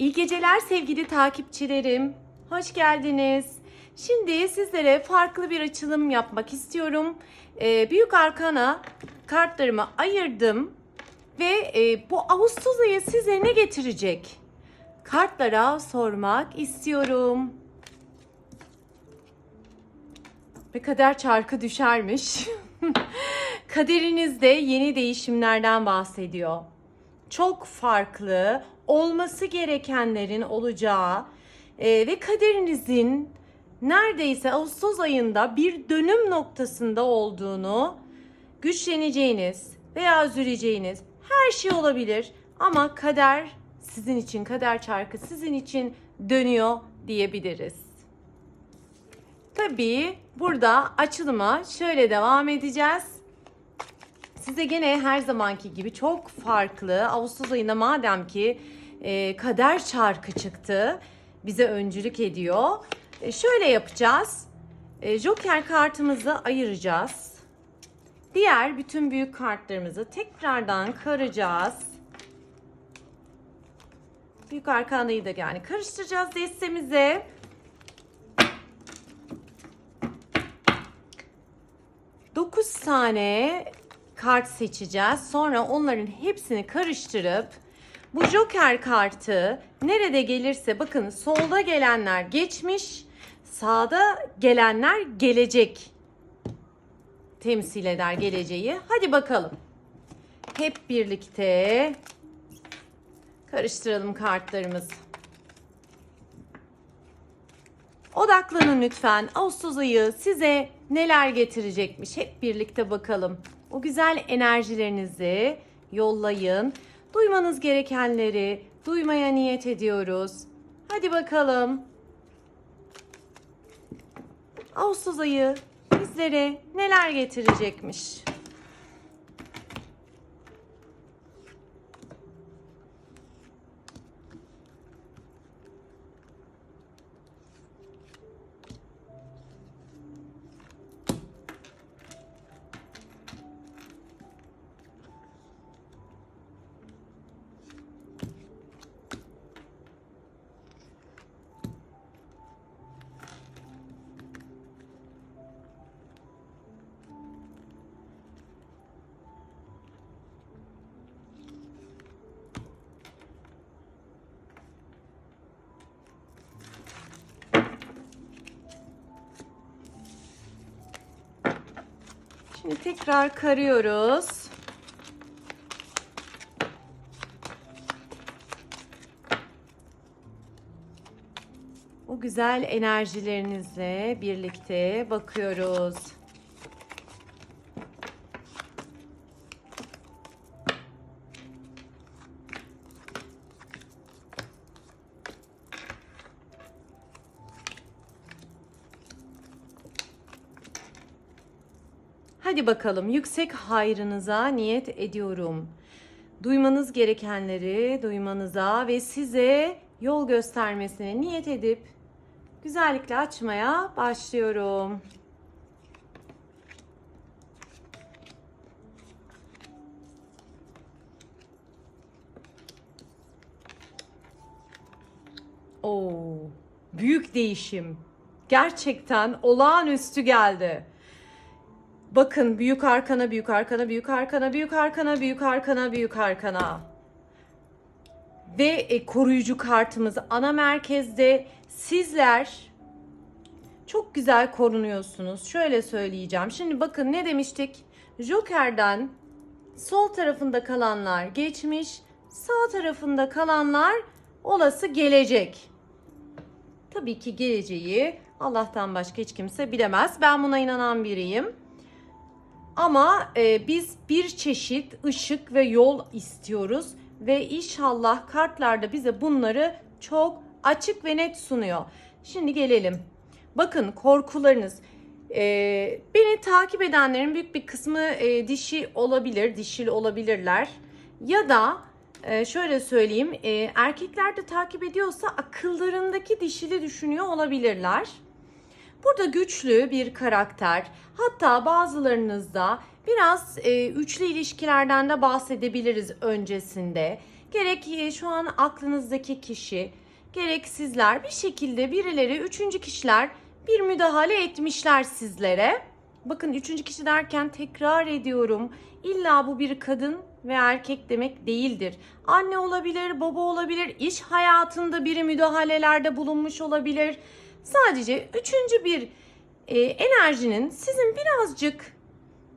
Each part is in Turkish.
İyi geceler sevgili takipçilerim. Hoş geldiniz. Şimdi sizlere farklı bir açılım yapmak istiyorum. Ee, Büyük Arkana kartlarımı ayırdım ve e, bu Ağustos ayı size ne getirecek? Kartlara sormak istiyorum. Ve kader çarkı düşermiş. Kaderinizde yeni değişimlerden bahsediyor. Çok farklı, olması gerekenlerin olacağı e, ve kaderinizin neredeyse Ağustos ayında bir dönüm noktasında olduğunu güçleneceğiniz veya üzüleceğiniz her şey olabilir ama kader sizin için, kader çarkı sizin için dönüyor diyebiliriz. Tabii burada açılıma şöyle devam edeceğiz. Size gene her zamanki gibi çok farklı Ağustos ayında madem ki e, kader çarkı çıktı bize öncülük ediyor. E, şöyle yapacağız. E, Joker kartımızı ayıracağız. Diğer bütün büyük kartlarımızı tekrardan karacağız. Büyük arkanayı da yani karıştıracağız destemize. Dokuz tane kart seçeceğiz. Sonra onların hepsini karıştırıp bu Joker kartı nerede gelirse bakın solda gelenler geçmiş, sağda gelenler gelecek temsil eder geleceği. Hadi bakalım. Hep birlikte karıştıralım kartlarımızı. Odaklanın lütfen. Ağustos ayı size neler getirecekmiş hep birlikte bakalım. O güzel enerjilerinizi yollayın. Duymanız gerekenleri duymaya niyet ediyoruz. Hadi bakalım. Ağustos ayı bizlere neler getirecekmiş? Şimdi tekrar karıyoruz. O güzel enerjilerinizle birlikte bakıyoruz. Hadi bakalım yüksek hayrınıza niyet ediyorum. Duymanız gerekenleri duymanıza ve size yol göstermesine niyet edip güzellikle açmaya başlıyorum. Oo, büyük değişim. Gerçekten olağanüstü geldi. Bakın büyük arkana, büyük arkana, büyük arkana, büyük arkana, büyük arkana, büyük arkana. Ve e, koruyucu kartımız ana merkezde sizler çok güzel korunuyorsunuz. Şöyle söyleyeceğim. Şimdi bakın ne demiştik? Joker'den sol tarafında kalanlar geçmiş, sağ tarafında kalanlar olası gelecek. Tabii ki geleceği Allah'tan başka hiç kimse bilemez. Ben buna inanan biriyim. Ama e, biz bir çeşit ışık ve yol istiyoruz ve inşallah kartlarda bize bunları çok açık ve net sunuyor. Şimdi gelelim. Bakın korkularınız. E, beni takip edenlerin büyük bir kısmı e, dişi olabilir, dişil olabilirler. Ya da e, şöyle söyleyeyim, e, erkekler de takip ediyorsa akıllarındaki dişili düşünüyor olabilirler. Burada güçlü bir karakter. Hatta bazılarınızda biraz e, üçlü ilişkilerden de bahsedebiliriz öncesinde. Gerek e, şu an aklınızdaki kişi, gerek sizler bir şekilde birileri, üçüncü kişiler bir müdahale etmişler sizlere. Bakın üçüncü kişi derken tekrar ediyorum. İlla bu bir kadın ve erkek demek değildir. Anne olabilir, baba olabilir, iş hayatında biri müdahalelerde bulunmuş olabilir. Sadece üçüncü bir e, enerjinin sizin birazcık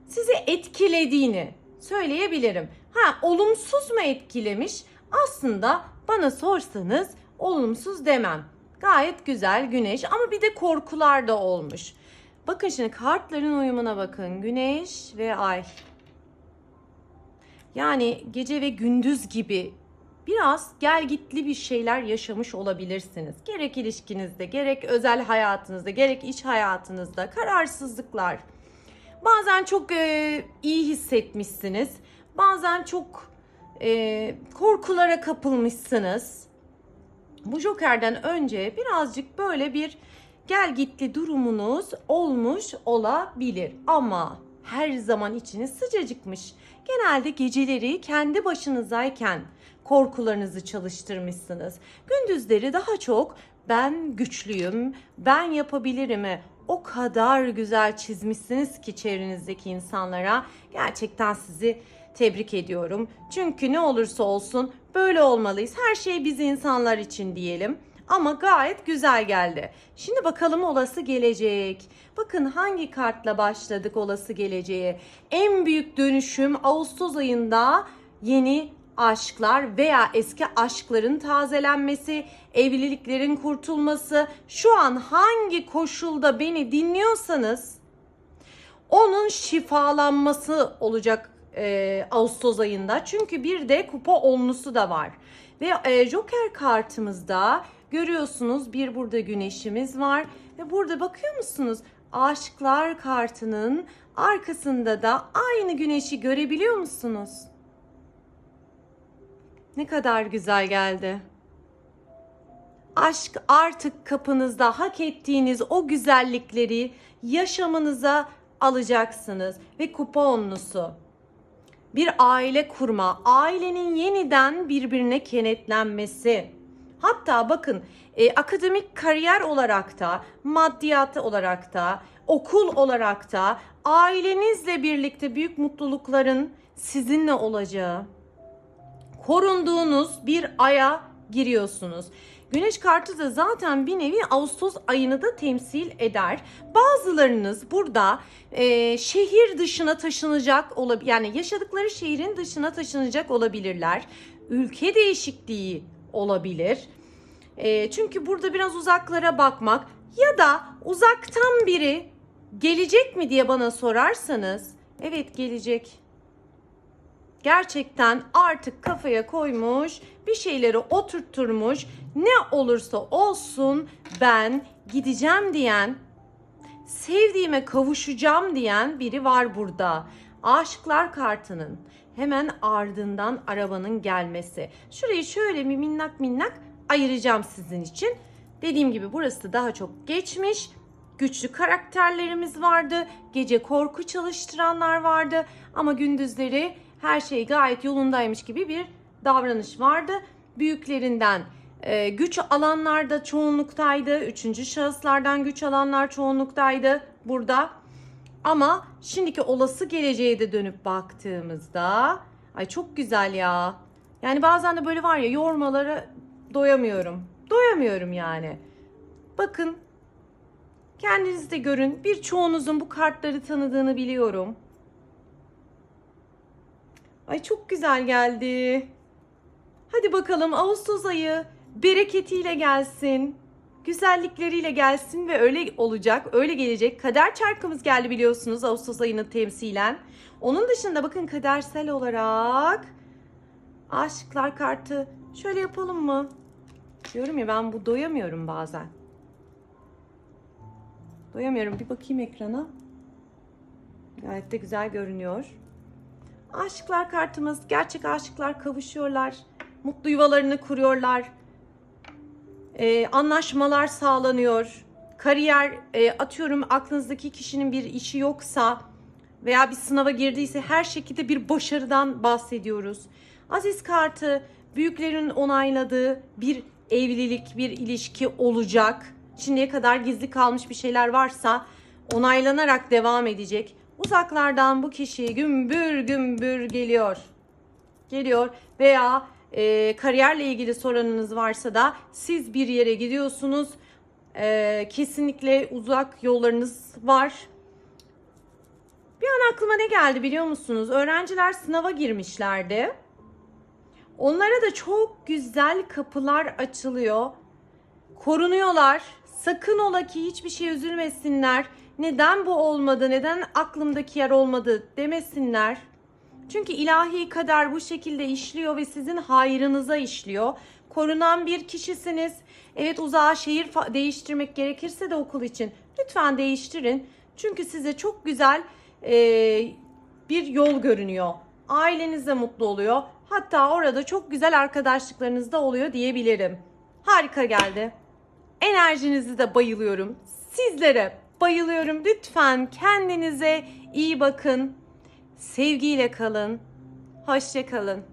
sizi etkilediğini söyleyebilirim. Ha olumsuz mu etkilemiş? Aslında bana sorsanız olumsuz demem. Gayet güzel güneş ama bir de korkular da olmuş. Bakın şimdi kartların uyumuna bakın. Güneş ve ay. Yani gece ve gündüz gibi biraz gel gitli bir şeyler yaşamış olabilirsiniz. Gerek ilişkinizde, gerek özel hayatınızda, gerek iş hayatınızda kararsızlıklar. Bazen çok e, iyi hissetmişsiniz. Bazen çok e, korkulara kapılmışsınız. Bu Joker'den önce birazcık böyle bir gel gitli durumunuz olmuş olabilir. Ama her zaman içiniz sıcacıkmış. Genelde geceleri kendi başınızdayken korkularınızı çalıştırmışsınız. Gündüzleri daha çok ben güçlüyüm, ben yapabilirim'i o kadar güzel çizmişsiniz ki çevrenizdeki insanlara. Gerçekten sizi tebrik ediyorum. Çünkü ne olursa olsun böyle olmalıyız. Her şey biz insanlar için diyelim. Ama gayet güzel geldi. Şimdi bakalım olası gelecek. Bakın hangi kartla başladık olası geleceğe. En büyük dönüşüm Ağustos ayında yeni aşklar veya eski aşkların tazelenmesi, evliliklerin kurtulması. Şu an hangi koşulda beni dinliyorsanız onun şifalanması olacak e, Ağustos ayında. Çünkü bir de kupa onlusu da var. Ve e, Joker kartımızda görüyorsunuz bir burada güneşimiz var. Ve burada bakıyor musunuz? Aşklar kartının arkasında da aynı güneşi görebiliyor musunuz? Ne kadar güzel geldi. Aşk artık kapınızda hak ettiğiniz o güzellikleri yaşamınıza alacaksınız ve kupa onlusu. Bir aile kurma, ailenin yeniden birbirine kenetlenmesi. Hatta bakın e, akademik kariyer olarak da, maddiyat olarak da, okul olarak da ailenizle birlikte büyük mutlulukların sizinle olacağı korunduğunuz bir aya giriyorsunuz. Güneş kartı da zaten bir nevi Ağustos ayını da temsil eder. Bazılarınız burada e, şehir dışına taşınacak olabilir. Yani yaşadıkları şehrin dışına taşınacak olabilirler. Ülke değişikliği olabilir. E, çünkü burada biraz uzaklara bakmak ya da uzaktan biri gelecek mi diye bana sorarsanız evet gelecek gerçekten artık kafaya koymuş, bir şeyleri oturtturmuş. Ne olursa olsun ben gideceğim diyen, sevdiğime kavuşacağım diyen biri var burada. Aşıklar kartının hemen ardından arabanın gelmesi. Şurayı şöyle bir minnak minnak ayıracağım sizin için. Dediğim gibi burası daha çok geçmiş. Güçlü karakterlerimiz vardı. Gece korku çalıştıranlar vardı. Ama gündüzleri her şey gayet yolundaymış gibi bir davranış vardı. Büyüklerinden e, güç alanlar da çoğunluktaydı. Üçüncü şahıslardan güç alanlar çoğunluktaydı burada. Ama şimdiki olası geleceğe de dönüp baktığımızda ay çok güzel ya. Yani bazen de böyle var ya yormalara doyamıyorum. Doyamıyorum yani. Bakın kendiniz de görün. Birçoğunuzun bu kartları tanıdığını biliyorum. Ay çok güzel geldi. Hadi bakalım Ağustos ayı bereketiyle gelsin. Güzellikleriyle gelsin ve öyle olacak, öyle gelecek. Kader çarkımız geldi biliyorsunuz Ağustos ayını temsilen. Onun dışında bakın kadersel olarak aşıklar kartı şöyle yapalım mı? Diyorum ya ben bu doyamıyorum bazen. Doyamıyorum. Bir bakayım ekrana. Gayet de güzel görünüyor. Aşıklar kartımız. Gerçek aşıklar kavuşuyorlar. Mutlu yuvalarını kuruyorlar. Ee, anlaşmalar sağlanıyor. Kariyer e, atıyorum aklınızdaki kişinin bir işi yoksa veya bir sınava girdiyse her şekilde bir başarıdan bahsediyoruz. Aziz kartı Büyüklerin onayladığı bir evlilik, bir ilişki olacak. Şimdiye kadar gizli kalmış bir şeyler varsa onaylanarak devam edecek. Uzaklardan bu kişi gümbür gümbür geliyor. Geliyor veya e, kariyerle ilgili sorununuz varsa da siz bir yere gidiyorsunuz. E, kesinlikle uzak yollarınız var. Bir an aklıma ne geldi biliyor musunuz? Öğrenciler sınava girmişlerdi. Onlara da çok güzel kapılar açılıyor. Korunuyorlar. Sakın ola ki hiçbir şey üzülmesinler. Neden bu olmadı? Neden aklımdaki yer olmadı demesinler. Çünkü ilahi kader bu şekilde işliyor ve sizin hayrınıza işliyor. Korunan bir kişisiniz. Evet uzağa şehir değiştirmek gerekirse de okul için lütfen değiştirin. Çünkü size çok güzel eee, bir yol görünüyor. Aileniz de mutlu oluyor. Hatta orada çok güzel arkadaşlıklarınız da oluyor diyebilirim. Harika geldi. Enerjinizi de bayılıyorum. Sizlere bayılıyorum. Lütfen kendinize iyi bakın. Sevgiyle kalın. Hoşça kalın.